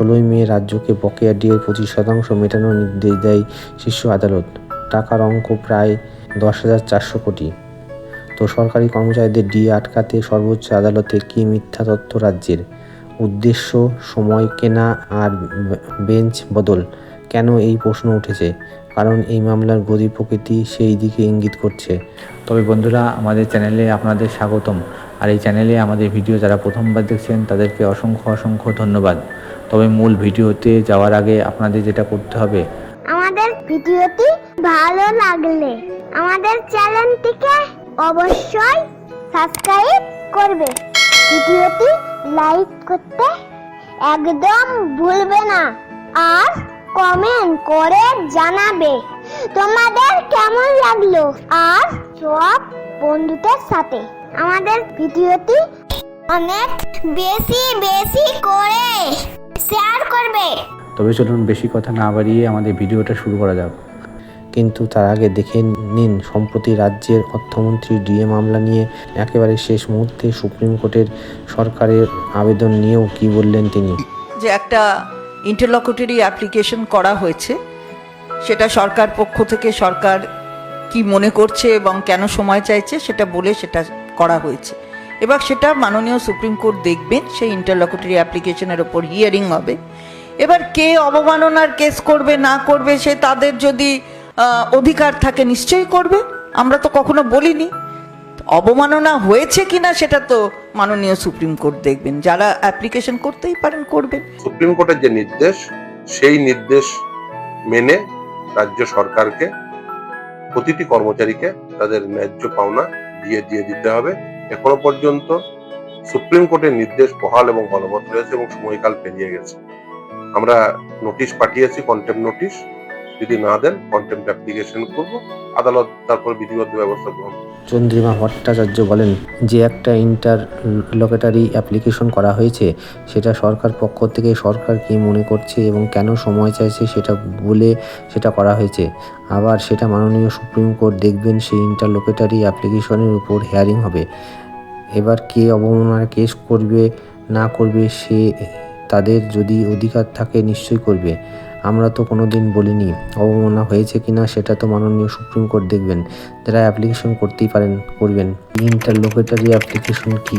ষোলোই মে রাজ্যকে বকেয়া ডিএর পঁচিশ শতাংশ মেটানোর নির্দেশ দেয় শীর্ষ আদালত। টাকার অঙ্ক প্রায় দশ হাজার চারশো কোটি। তো সরকারি কর্মচারীদের ডিএ আটকাতে সর্বোচ্চ আদালতে কী মিথ্যা তথ্য রাজ্যের? উদ্দেশ্য, সময় কেনা আর বেঞ্চ বদল। কেন এই প্রশ্ন উঠেছে? কারণ এই মামলার গতি প্রকৃতি সেই দিকে ইঙ্গিত করছে। তবে বন্ধুরা, আমাদের চ্যানেলে আপনাদের স্বাগতম। আর এই চ্যানেলে আমাদের ভিডিও যারা প্রথমবার দেখছেন, তাদেরকে অসংখ্য অসংখ্য ধন্যবাদ। তবে মূল ভিডিওতে যাওয়ার আগে আপনাদের যেটা করতে হবে। আমাদের ভিডিওটি ভালো লাগলে আমাদের চ্যানেলটিকে অবশ্যই সাবস্ক্রাইব করবে। ভিডিওটি লাইক করতে একদম ভুলবে না আর কমেন্ট করে জানাবে তোমাদের কেমন লাগল আর সব বন্ধুদের সাথে। আমাদের ভিডিওটি অনেক বেশি বেশি করে শেয়ার করবে। তবে চলুন বেশি কথা না বাড়িয়ে আমাদের ভিডিওটা শুরু করা যাক। কিন্তু তার আগে দেখে নিন সম্প্রতি রাজ্যের অর্থমন্ত্রী ডিএ মামলা নিয়ে একেবারে শেষ মুহূর্তে সুপ্রিম কোর্টের সরকারের আবেদন নিয়েও কি বললেন তিনি? যে একটা ইন্টারলকুটরি অ্যাপ্লিকেশন করা হয়েছে সেটা সরকার পক্ষ থেকে সরকার কি মনে করছে এবং কেন সময় চাইছে সেটা বলে সেটা করা হয়েছে। এবার সেটা মাননীয় সুপ্রিম কোর্ট দেখবেন, সেই ইন্টারলকুটরি অ্যাপ্লিকেশনের ওপর হিয়ারিং হবে। এবার কে অবমাননার কেস করবে, না করবে, সে তাদের যদি অধিকার থাকে নিশ্চয়ই করবে। আমরা তো কখনো বলিনি। অবমাননা হয়েছে কিনা সেটা তো মাননীয় সুপ্রিম কোর্ট দেখবেন। যারা অ্যাপ্লিকেশন করতেই পারেন, করবেন। সুপ্রিম কোর্টের যে নির্দেশ, সেই নির্দেশ মেনে রাজ্য সরকারকে, প্রতিটি কর্মচারীকে তাদের ন্যায্য পাওনা দিয়ে দিয়ে দিতে হবে। এখনও পর্যন্ত সুপ্রিম কোর্টের নির্দেশ বহাল এবং বলবৎ রয়েছে এবং সময়কাল পেরিয়ে গেছে। আমরা নোটিশ পাঠিয়েছি কন্টেম্প নোটিশ যদি না দেন কন্টেম্প অ্যাপ্লিকেশন করব। আদালত তারপর বিধিবদ্ধ ব্যবস্থা গ্রহণ চন্দ্রিমা ভট্টাচার্য বলেন, যে একটা ইন্টার লোকেটারি অ্যাপ্লিকেশন করা হয়েছে, সেটা সরকার পক্ষ থেকে সরকার কী মনে করছে এবং কেন সময় চাইছে সেটা বলে সেটা করা হয়েছে। আবার সেটা মাননীয় সুপ্রিম কোর্ট দেখবেন, সেই ইন্টারলোকেটারি অ্যাপ্লিকেশনের উপর হেয়ারিং হবে। এবার কে অবমাননার কেস করবে, না করবে, সে তাদের যদি অধিকার থাকে নিশ্চয়ই করবে। আমরা তো কোনো দিন বলিনি, অবমাননা হয়েছে কিনা সেটা তো মাননীয় সুপ্রিম কোর্ট দেখবেন। যারা অ্যাপ্লিকেশন করতেই পারেন, করবেন। ইন্টারলোকেটারি অ্যাপ্লিকেশন কি?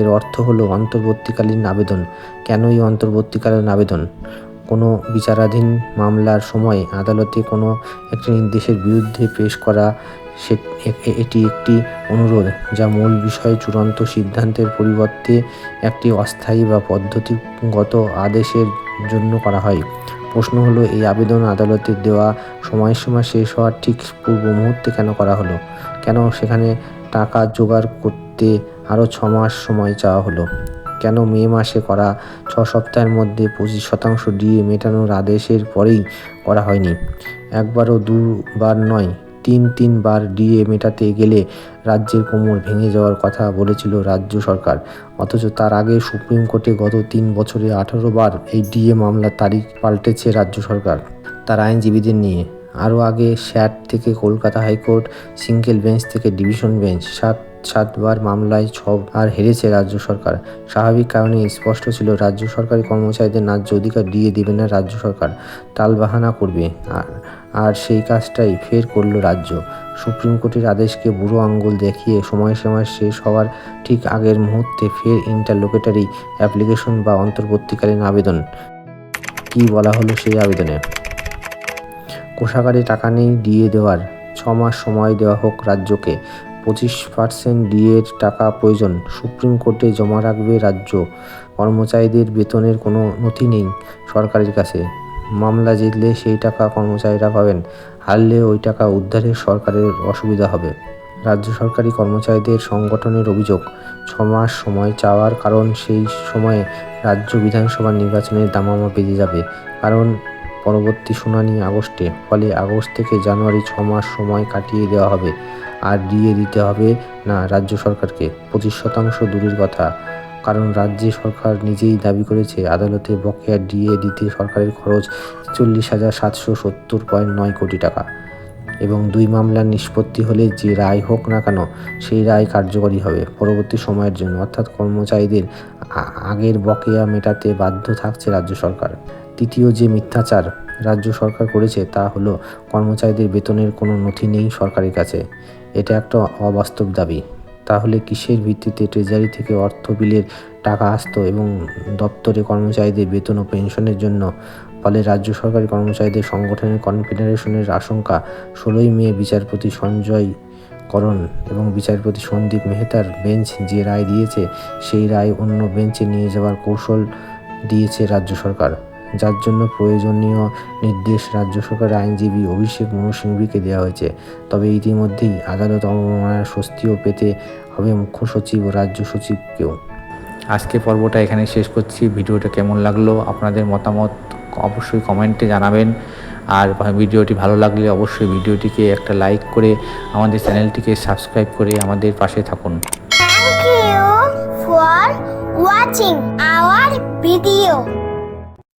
এর অর্থ হলো অন্তর্বর্তীকালীন আবেদন। কেন এই অন্তর্বর্তীকালীন আবেদন? কোনো বিচারাধীন মামলার সময় আদালতে কোনো একটি নির্দেশের বিরুদ্ধে পেশ করা সে এটি একটি অনুরোধ, যা মূল বিষয়ে চূড়ান্ত সিদ্ধান্তের পরিবর্তে একটি অস্থায়ী বা পদ্ধতিগত আদেশের জন্য করা হয়। প্রশ্ন হলো, এই আবেদন আদালতের দেওয়া সময়সীমা শেষ হওয়ার ঠিক পূর্ব মুহূর্তে কেন করা হলো? কেন সেখানে টাকা জোগাড় করতে আরও ছ মাস সময় চাওয়া হলো? কেন মে মাসে করা ছ সপ্তাহের মধ্যে পঁচিশ শতাংশ ডিএ মেটানোর আদেশের পরেই করা হয়নি? একবারও দুবার নয়। তিন তিনবার ডিএ মেটাতে গেলে রাজ্যের কোমর ভেঙে যাওয়ার কথা বলেছিল রাজ্য সরকার। অথচ তার আগে সুপ্রিম কোর্টে গত তিন বছরে আঠারো বার এই ডিএ মামলার তারিখ পাল্টেছে রাজ্য সরকার। তার আইনজীবীদের নিয়ে। আরও আগে স্যাট থেকে Kolkata high court, single bench থেকে ডিভিশন বেঞ্চ সাত, সাতবার মামলায় ছবার হেরেছে রাজ্য সরকার। স্বাভাবিক কারণে স্পষ্ট ছিল রাজ্য সরকারি কর্মচারীদের ন্যায্য অধিকার দিয়ে দেবে না রাজ্য সরকার। টালবাহানা করবে। আর আর সেই কাজটাই ফের করল রাজ্য। সুপ্রিম কোর্টের আদেশকে বুড়ো আঙ্গুল দেখিয়ে সময়সীমা শেষ হওয়ার ঠিক আগের মুহূর্তে ফের ইন্টারলোকেটারি অ্যাপ্লিকেশন বা অন্তর্বর্তীকালীন আবেদন। কি বলা হলো সেই আবেদনে? কোষাগারে টাকা নেই দিয়ে দেওয়ার। ছ মাস সময় দেওয়া হোক রাজ্যকে। পঁচিশ পার্সেন্ট ডিএর টাকা প্রয়োজন। সুপ্রিম কোর্টে জমা রাখবে রাজ্য। কর্মচারীদের বেতনের কোনো নথি নেই সরকারের কাছে। মামলা জিতলে সেই টাকা কর্মচারীরা পাবেন। হারলে ওই টাকা উদ্ধারে সরকারের অসুবিধা হবে। রাজ্য সরকারি কর্মচারীদের সংগঠনের অভিযোগ ছ মাস সময় চাওয়ার কারণ সেই সময়ে রাজ্য বিধানসভা নির্বাচনের দামামা বেজে যাবে। কারণ পরবর্তী শুনানি আগস্টে, ফলে আগস্ট থেকে জানুয়ারি ছ মাস সময় কাটিয়ে দেওয়া হবে। আর দিয়ে দিতে হবে না রাজ্য সরকারকে। পঁচিশ শতাংশ দূরের কথা। কারণ রাজ্য সরকার নিজেই দাবি করেছে, আদালতে বকেয়া ডিএ দিতে সরকারের খরচ চল্লিশ হাজার সাতশো সত্তর পয়েন্ট নয় কোটি টাকা। এবং দুই মামলার নিষ্পত্তি হলে যে রায় হোক না কেন, সেই রায় কার্যকরী হবে পরবর্তী সময়ের জন্য। অর্থাৎ কর্মচারীদের আগের বকেয়া মেটাতে বাধ্য থাকছে রাজ্য সরকার। তৃতীয় যে মিথ্যাচার রাজ্য সরকার করেছে তা হলো কর্মচারীদের বেতনের কোনো নথি নেই সরকারের কাছে। এটা একটা অবাস্তব দাবি। তাহলে কিসের ভিত্তিতে ট্রেজারি থেকে অর্থ বিলের টাকা আসতো এবং দপ্তরে কর্মচারীদের বেতন ও পেনশনের জন্য? ফলে রাজ্য সরকারি কর্মচারীদের সংগঠনের কনফেডারেশনের আশঙ্কা ষোলোই মে বিচারপতি সঞ্জয় করণ এবং বিচারপতি সন্দীপ মেহতার বেঞ্চ যে রায় দিয়েছে, সেই রায় অন্য বেঞ্চে নিয়ে যাওয়ার কৌশল দিয়েছে রাজ্য সরকার। যার জন্য প্রয়োজনীয় নির্দেশ রাজ্য সরকারের আইনজীবী অভিষেক মনু সিংভিকে দেওয়া হয়েছে। তবে ইতিমধ্যেই আদালত অবমাননার স্বস্তিও পেতে হবে মুখ্য সচিব ও রাজ্য সচিবকেও। আজকে পর্বটা এখানে শেষ করছি। ভিডিওটা কেমন লাগল আপনাদের মতামত অবশ্যই কমেন্টে জানাবেন। আর ভিডিওটি ভালো লাগলে অবশ্যই ভিডিওটিকে একটা লাইক করে আমাদের চ্যানেলটিকে সাবস্ক্রাইব করে আমাদের পাশে থাকুন। Thank you for watching our video.